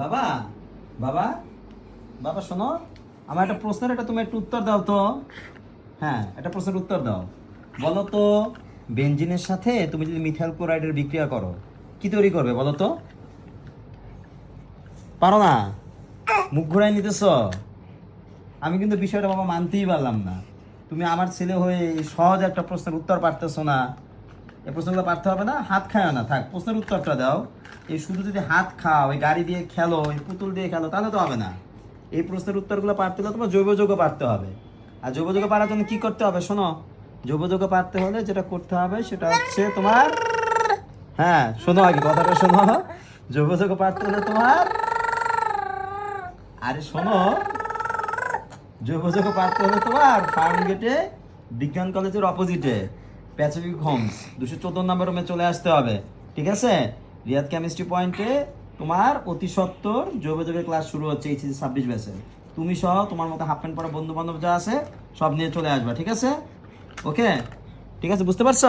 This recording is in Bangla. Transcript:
বাবা বাবা বাবা, শোনো, আমার একটা প্রশ্নের এটা তুমি একটু উত্তর দাও তো। হ্যাঁ একটা প্রশ্নের উত্তর দাও। বলো তো বেঞ্জিনের সাথে তুমি যদি মিথাইল ক্লোরাইডের বিক্রিয়া করো, কি তৈরি করবে বলো তো? পারো না? মুখ ঘুরাই নিতেছ? আমি কিন্তু বিষয়টা বাবা মানতেই পারলাম না। তুমি আমার ছেলে হয়ে সহজ একটা প্রশ্নের উত্তর পারতেছো না। এই প্রশ্নগুলো পারতে হবে না, হাত খায় না, থাক, প্রশ্নের উত্তরটা দাও। এই শুধু যদি হাত খাও, এই গাড়ি দিয়ে খেলো, এই পুতুল দিয়ে খেলো, তাহলে তো হবে না। এই প্রশ্নের উত্তরগুলো পারতে হলে তোমার জৈব যৌগ পারতে হবে। আর জৈব যৌগ পারার জন্য কি করতে হবে শোনো? জৈব যৌগ পারতে হলে যেটা করতে হবে সেটা হচ্ছে তোমার হ্যাঁ শোনো আগে কথাটা শোনো। জৈব যৌগ পারতে হলে তোমার আরে শোনো। জৈব যৌগ পারতে হলে তোমার ফার্ম গেটে, বিজ্ঞান কলেজের অপোজিটে প্যাসিফিক হোমস দুশো চোদ্দ নম্বর রুমে চলে আসতে হবে। ঠিক আছে? রিয়াদ কেমিস্ট্রি পয়েন্টে তোমার অতি সত্তর জৈব যৌগের ক্লাস শুরু হচ্ছে এইচএসি ছাব্বিশ ব্যাচে তুমি সহ তোমার মতো হাফ প্যান্ট পরা বন্ধু বান্ধব যা আছে, সব নিয়ে চলে আসবা, ঠিক আছে? ওকে ঠিক আছে, বুঝতে পারছ?